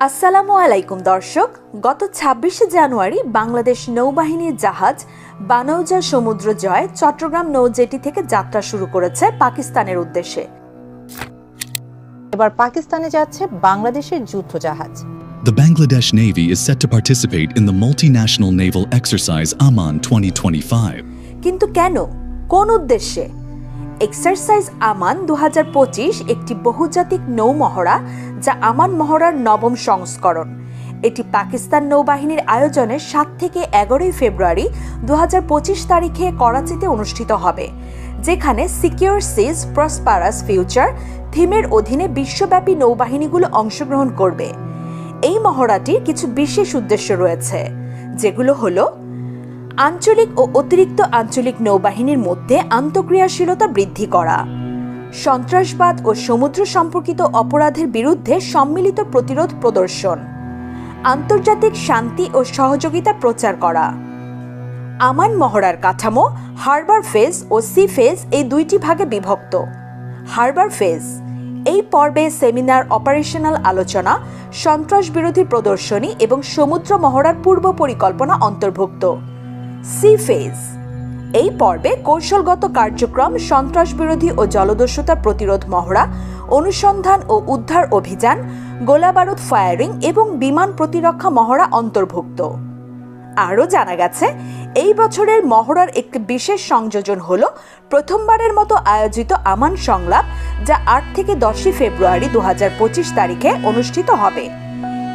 আসসালামু আলাইকুম দর্শক। গত ছাব্বিশে জানুয়ারি বাংলাদেশ নৌবাহিনীর জাহাজ বানৌজা সমুদ্র জয় চট্টগ্রাম নৌজেটি থেকে যাত্রা শুরু করেছে পাকিস্তানের উদ্দেশ্যে। এবার পাকিস্তানে যাচ্ছে বাংলাদেশের যুদ্ধ জাহাজ। The Bangladesh Navy is set to participate in the multinational naval exercise Aman 2025. কিন্তু কেন? কোন উদ্দেশ্যে? এক্সারসাইজ আমান দু হাজার পঁচিশ একটি বহুজাতিক নৌমহড়া যা আমান মহড়ার নবম সংস্করণ। এটি পাকিস্তান নৌবাহিনীর আয়োজনে সাত থেকে এগারোই ফেব্রুয়ারি দু হাজার পঁচিশ তারিখে করাচিতে অনুষ্ঠিত হবে, যেখানে সিকিউর সিজ, প্রসপারাস ফিউচার থিমের অধীনে বিশ্বব্যাপী নৌবাহিনীগুলো অংশগ্রহণ করবে। এই মহড়াটির কিছু বিশেষ উদ্দেশ্য রয়েছে, যেগুলো হলো আঞ্চলিক ও অতিরিক্ত আঞ্চলিক নৌবাহিনীর মধ্যে আন্তঃক্রিয়াশীলতা বৃদ্ধি করা। সন্ত্রাসবাদ ও সমুদ্র সম্পর্কিত অপরাধের বিরুদ্ধে সম্মিলিত প্রতিরোধ প্রদর্শন। আন্তর্জাতিক শান্তি ও সহযোগিতা প্রচার করা। আমান মহড়ার কাঠামো, হারবার ফেজ ও সি ফেজ এই দুইটি ভাগে বিভক্ত। হারবার ফেজ, এই পর্বে সেমিনার অপারেশনাল আলোচনা, সন্ত্রাস বিরোধী প্রদর্শনী এবং সমুদ্র মহড়ার পূর্ব পরিকল্পনা অন্তর্ভুক্ত। Sea phase. এই পর্বে কৌশলগত কার্যক্রম, সন্ত্রাস বিরোধী ও জলদস্যুতা প্রতিরোধ মহড়া, অনুসন্ধান ও উদ্ধার অভিযান, গোলাবারুদ ফায়ারিং এবং বিমান প্রতিরক্ষা মহড়া অন্তর্ভুক্ত। আরও জানা গেছে, এই বছরের মহড়ার একটি বিশেষ সংযোজন হল প্রথমবারের মতো আয়োজিত আমান সংলাপ, যা আট থেকে দশই ফেব্রুয়ারি দু হাজার পঁচিশ তারিখে অনুষ্ঠিত হবে।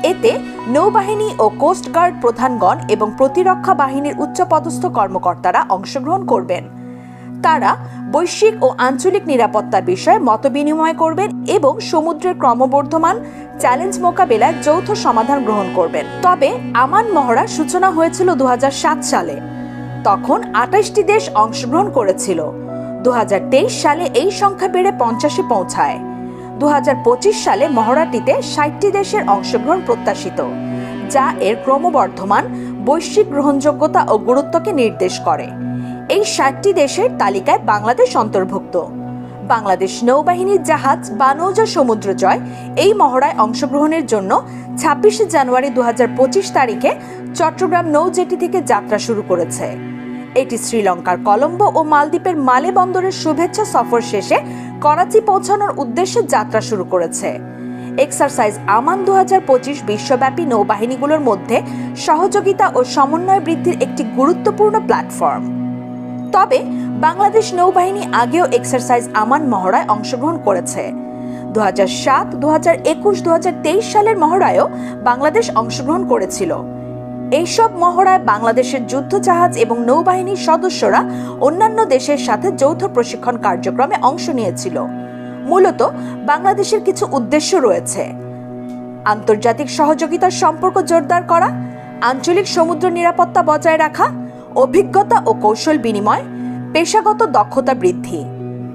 এতে নৌবাহিনী ও কোস্টগার্ড প্রধানগণ এবং প্রতিরক্ষা বাহিনীর উচ্চপদস্থ কর্মকর্তারা অংশগ্রহণ করবেন। তারা বৈশ্বিক ও আঞ্চলিক নিরাপত্তা বিষয়ে মতবিনিময় করবেন এবং সমুদ্রের ক্রমবর্ধমান চ্যালেঞ্জ মোকাবেলায় যৌথ সমাধান গ্রহণ করবেন। তবে আমান মহড়া সূচনা হয়েছিল দু হাজার সাত সালে। তখন আঠাশটি দেশ অংশগ্রহণ করেছিল। দু হাজার তেইশ সালে এই সংখ্যা বেড়ে পঞ্চাশে পৌঁছায়। দু হাজার পঁচিশ সালে মহড়াটিতে ষাটটি দেশের অংশগ্রহণ প্রত্যাশিত, যা এর ক্রমবর্ধমান বৈশ্বিক গ্রহণযোগ্যতা ও গুরুত্বকে নির্দেশ করে। এই ষাটটি দেশের তালিকায় বাংলাদেশ অন্তর্ভুক্ত। বাংলাদেশ নৌবাহিনীর জাহাজ বানৌজা সমুদ্র জয় এই মহড়ায় অংশগ্রহণের জন্য ছাব্বিশে জানুয়ারি দু হাজার পঁচিশ তারিখে চট্টগ্রাম নৌজেটি থেকে যাত্রা শুরু করেছে। এটি শ্রীলঙ্কার কলম্বো ও মালদ্বীপের মালে বন্দরের শুভেচ্ছা সফর শেষে করাচি পৌঁছানোর উদ্দেশ্যে যাত্রা শুরু করেছে। এক্সারসাইজ আমান দু হাজার পঁচিশ বিশ্বব্যাপী নৌবাহিনীগুলোর মধ্যে সহযোগিতা ও সমন্বয় বৃদ্ধির একটি গুরুত্বপূর্ণ প্ল্যাটফর্ম। তবে বাংলাদেশ নৌবাহিনী আগেও এক্সারসাইজ আমান মহড়ায় অংশগ্রহণ করেছে। দু হাজার সাত দু হাজার একুশ দু হাজার তেইশ সালের মহড়ায়ও বাংলাদেশ অংশগ্রহণ করেছিল। এইসব মহড়ায় বাংলাদেশের যুদ্ধ জাহাজ এবং নৌবাহিনীর সদস্যরা অন্যান্য দেশের সাথে যৌথ প্রশিক্ষণ কার্যক্রমে অংশ নিয়েছিল। মূলত বাংলাদেশের কিছু উদ্দেশ্য রয়েছে। আন্তর্জাতিক সহযোগিতার সম্পর্ক জোরদার করা, আঞ্চলিক সমুদ্র নিরাপত্তা বজায় রাখা, অভিজ্ঞতা ও কৌশল বিনিময়, পেশাগত দক্ষতা বৃদ্ধি।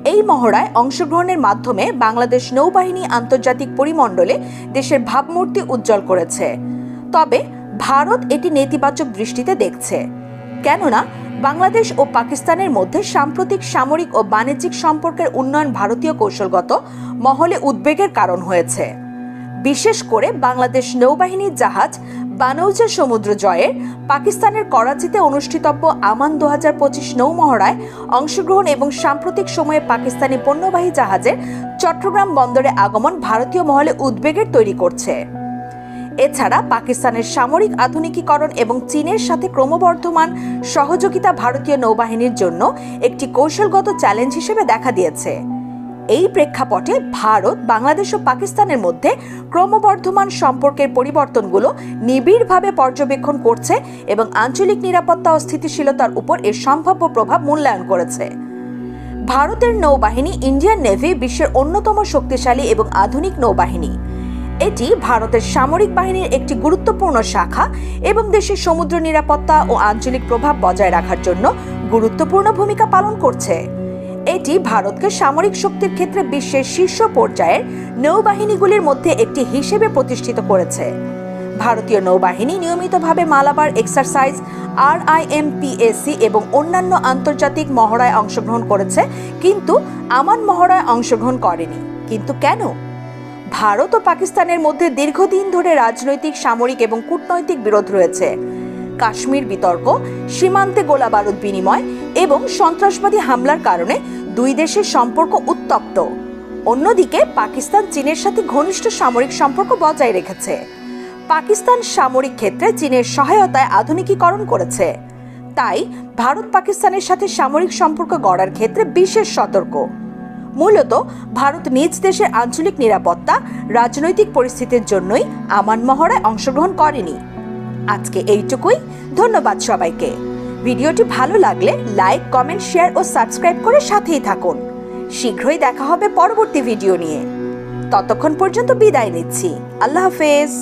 এই মহড়ায় অংশগ্রহণের মাধ্যমে বাংলাদেশ নৌবাহিনী আন্তর্জাতিক পরিমণ্ডলে দেশের ভাবমূর্তি উজ্জ্বল করেছে। তবে ভারত এটি নেতিবাচক দৃষ্টিতে দেখছে। কেননা, বাংলাদেশ ও পাকিস্তানের মধ্যে সাম্প্রতিক সামরিক ও বাণিজ্যিক সম্পর্কের উন্নয়ন ভারতীয় কৌশলগত মহলে উদ্বেগের কারণ হয়েছে। বিশেষ করে বাংলাদেশ নৌবাহিনীর জাহাজ বানৌজা সমুদ্র জয়ের পাকিস্তানের করাচিতে অনুষ্ঠিতব্য আমান দু হাজার পঁচিশ নৌমহড়ায় অংশগ্রহণ এবং সাম্প্রতিক সময়ে পাকিস্তানি পণ্যবাহী জাহাজের চট্টগ্রাম বন্দরে আগমন ভারতীয় মহলে উদ্বেগের তৈরি করছে। এছাড়া পাকিস্তানের সামরিক আধুনিকীকরণ এবং চীনের সাথে ক্রমবর্ধমান সহযোগিতা ভারতীয় নৌবাহিনীর জন্য একটি কৌশলগত চ্যালেঞ্জ হিসেবে দেখা দিয়েছে। এই প্রেক্ষাপটে ভারত, বাংলাদেশ ও পাকিস্তানের মধ্যে ক্রমবর্ধমান সম্পর্কের পরিবর্তনগুলো নিবিড়ভাবে পর্যবেক্ষণ করছে এবং আঞ্চলিক নিরাপত্তা ও স্থিতিশীলতার উপর এর সম্ভাব্য প্রভাব মূল্যায়ন করেছে। ভারতের নৌবাহিনী ইন্ডিয়ান নেভি বিশ্বের অন্যতম শক্তিশালী এবং আধুনিক নৌবাহিনী। এটি ভারতের সামরিক বাহিনীর একটি গুরুত্বপূর্ণ শাখা এবং দেশের সমুদ্র নিরাপত্তা ও আঞ্চলিক প্রভাব বজায় রাখার জন্য গুরুত্বপূর্ণ ভূমিকা পালন করছে। এটি ভারতকে সামরিক শক্তির ক্ষেত্রে বিশ্বের শীর্ষ পর্যায়ের নৌবাহিনীগুলির মধ্যে একটি হিসেবে প্রতিষ্ঠিত করেছে। ভারতীয় নৌবাহিনী নিয়মিতভাবে মালাবার এক্সারসাইজ আর এবং অন্যান্য আন্তর্জাতিক মহড়ায় অংশগ্রহণ করেছে, কিন্তু আমান মহড়ায় অংশগ্রহণ করেনি। কিন্তু কেন? ভারত ও পাকিস্তানের মধ্যে দীর্ঘদিন ধরে রাজনৈতিক, সামরিক এবং কূটনৈতিক বিরোধ রয়েছে। কাশ্মীর বিতর্ক, সীমান্তে গোলাবারুদ বিনিময় এবং সন্ত্রাসবাদী হামলার কারণে দুই দেশের সম্পর্ক উত্তপ্ত। অন্যদিকে, পাকিস্তান চীনের সাথে ঘনিষ্ঠ সামরিক সম্পর্ক বজায় রেখেছে। পাকিস্তান সামরিক ক্ষেত্রে চীনের সহায়তায় আধুনিকীকরণ করেছে। তাই ভারত পাকিস্তানের সাথে সামরিক সম্পর্ক গড়ার ক্ষেত্রে বিশেষ সতর্ক। মূলত ভারত নিজ দেশের আঞ্চলিক নিরাপত্তা, রাজনৈতিক পরিস্থিতির জন্যই আমান মহড়ায় অংশগ্রহণ করেনি। আজকে এইটুকুই, ধন্যবাদ সবাইকে। ভিডিওটি ভালো লাগলে লাইক, কমেন্ট, শেয়ার ও সাবস্ক্রাইব করে সাথেই থাকুন। শীঘ্রই দেখা হবে পরবর্তী ভিডিও নিয়ে। ততক্ষণ পর্যন্ত বিদায় নিচ্ছি। আল্লাহ হাফেজ।